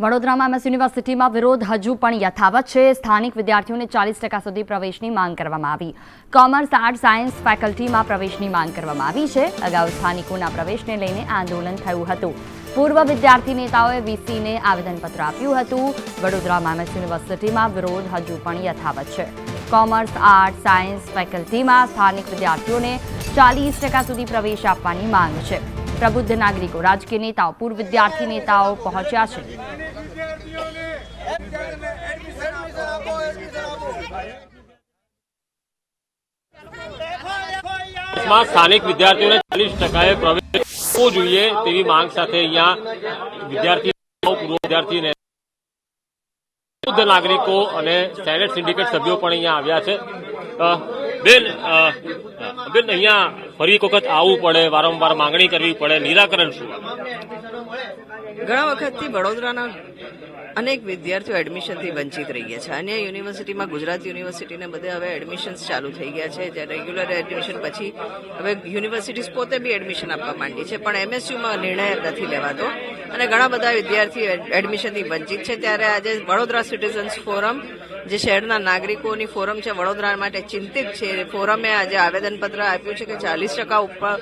વડોદરામાં એમએસ યુનિવર્સિટીમાં વિરોધ હજુ પણ યથાવત છે. સ્થાનિક વિદ્યાર્થીઓને ચાલીસ ટકા સુધી પ્રવેશની માંગ કરવામાં આવી. કોમર્સ આર્ટ સાયન્સ ફેકલ્ટીમાં પ્રવેશની માંગ કરવામાં આવી છે. અગાઉ સ્થાનિકોના પ્રવેશને લઈને આંદોલન થયું હતું. પૂર્વ વિદ્યાર્થી નેતાઓએ વીસીને આવેદનપત્ર આપ્યું હતું. વડોદરામાં એમએસ યુનિવર્સિટીમાં વિરોધ હજુ પણ યથાવત છે. કોમર્સ આર્ટ સાયન્સ ફેકલ્ટીમાં સ્થાનિક વિદ્યાર્થીઓને ચાલીસ ટકા સુધી પ્રવેશ આપવાની માંગ છે. પ્રબુદ્ધ નાગરિકો, રાજકીય નેતાઓ, પૂર્વ વિદ્યાર્થી નેતાઓ પહોંચ્યા છે. માં સ્થાનિક વિદ્યાર્થીઓને ચાલીસ ટકાએ પ્રવેશ આપવો જોઈએ તેવી માંગ સાથે અહીંયા વિદ્યાર્થી પૂર્વ વિદ્યાર્થીને નાગરિકો અને સેનેટ સિન્ડિકેટ સભ્યો પણ અહીંયા આવ્યા છે. બેન બેન, અહીંયા ફરી એક વખત આવવું પડે, વારંવાર માંગણી કરવી પડે, નિરાકરણ શું? ઘણા વખતથી વડોદરાના અનેક વિદ્યાર્થીઓ એડમિશનથી વંચિત રહી ગયા છે. અન્ય યુનિવર્સિટીમાં ગુજરાત યુનિવર્સિટીને બધે હવે એડમિશન્સ ચાલુ થઈ ગયા છે. જે રેગ્યુલર એડમિશન પછી હવે યુનિવર્સિટીઝ પોતે બી એડમિશન આપવા માંડી છે. પણ એમએસયુમાં નિર્ણય નથી લેવાતો. અને ઘણા બધા વિદ્યાર્થીઓ એડમિશનથી વંચિત છે. ત્યારે આજે વડોદરા સિટીઝન્સ ફોરમ, જે શહેરના નાગરિકોની ફોરમ છે, વડોદરા માટે ચિંતિત છે. ફોરમે આજે આવેદનપત્ર આપ્યું છે કે ચાલીસ ટકા ઉપર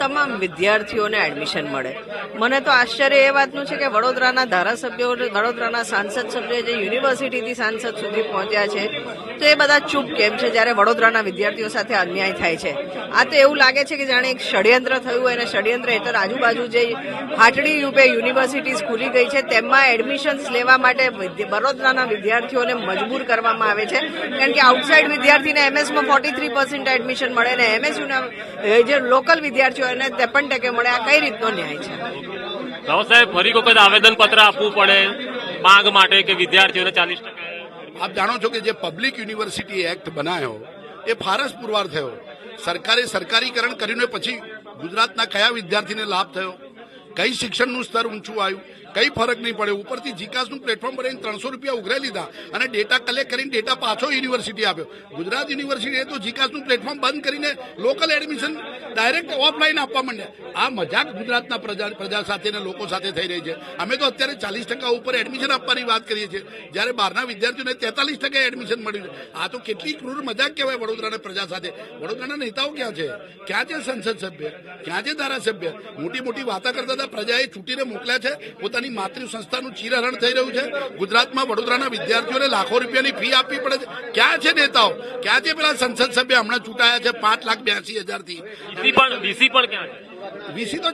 તમામ વિદ્યાર્થીઓને એડમિશન મળે. મને તો આશ્ચર્ય એ વાતનું છે કે વડોદરાના ધારાસભ્યો, વડોદરાના સાંસદ સભ્યો જે યુનિવર્સિટીથી સાંસદ સુધી પહોંચ્યા છે, તો એ બધા ચૂપ કેમ છે? જ્યારે વડોદરાના વિદ્યાર્થીઓ સાથે અન્યાય થાય છે. આ તો એવું લાગે છે કે જાણે એક ષડયંત્ર થયું હોય અને ષડયંત્ર હેઠળ આજુબાજુ જે હાટડી રૂપે યુનિવર્સિટીઝ ખુલી ગઈ છે તેમાં એડમિશન્સ લેવા માટે બરોદરાના વડોદરાના વિદ્યાર્થીઓને મજબૂર કરવામાં આવે છે. કારણ કે આઉટસાઇડ વિદ્યાર્થીને એમએસમાં ફોર્ટી થ્રી પર્સન્ટ એડમિશન મળે ને એમએસયુના જે લોકલ વિદ્યાર્થીઓ એને ત્રેપન ટકે મળે આ કઈ રીતનો ન્યાય છે? સાહેબ ફરી વખત આવેદનપત્ર આપવું પડે? માંગ માટે કે વિદ્યાર્થીઓને ચાલીસ ટકા આપ જાણો છો કે જે પબ્લિક યુનિવર્સિટી એક્ટ બનાવ્યો એ ફારસ પુરવાર થયો. સરકારે સરકારીકરણ કરીને પછી ગુજરાતના કયા વિદ્યાર્થીને લાભ થયો? કઈ શિક્ષણનું સ્તર ઊંચું આવ્યું? કઈ ફરક નહીં પડે? ઉપરથી જીકાસનું પ્લેટફોર્મ ભરીને ત્રણસો રૂપિયા ઉઘરાઈ લીધા અને ડેટા કલેક્ટ કરીને ડેટા પાછો યુનિવર્સિટી આપ્યો. ગુજરાત યુનિવર્સિટીએ તો જીકાસનું પ્લેટફોર્મ બંધ કરીને લોકલ એડમિશન ડાયરેક્ટ ઓફલાઈન આપવા માંડ્યા. આ મજાક ગુજરાતના પ્રજા પ્રજા સાથે અને લોકો સાથે થઈ રહી છે. અમે તો અત્યારે ચાલીસ ટકા ઉપર એડમિશન આપવાની વાત કરીએ છીએ. જ્યારે બહારના વિદ્યાર્થીઓને તેતાલીસ ટકા એડમિશન મળ્યું છે. આ તો કેટલી ક્રૂર મજાક કહેવાય વડોદરાના પ્રજા સાથે. વડોદરાના નેતાઓ ક્યાં છે? ક્યાં છે સંસદ સભ્ય? ક્યાં છે ધારાસભ્ય? મોટી મોટી વાતા કરતા હતા પ્રજાએ ચૂંટીને મોકલ્યા છે. પોતાની માતૃ સંસ્થાનું ચિરહરણ થઈ રહ્યું છે. ગુજરાતમાં વડોદરાના વિદ્યાર્થીઓને લાખો રૂપિયાની ફી આપવી પડે છે. ક્યાં છે નેતાઓ? ક્યાં છે પેલા સંસદ સભ્ય? હમણાં ચૂંટાયા છે પાંચ લાખ બ્યાસી હજારથી. વીસી પણ વીસી પણ ક્યાં વીસી તો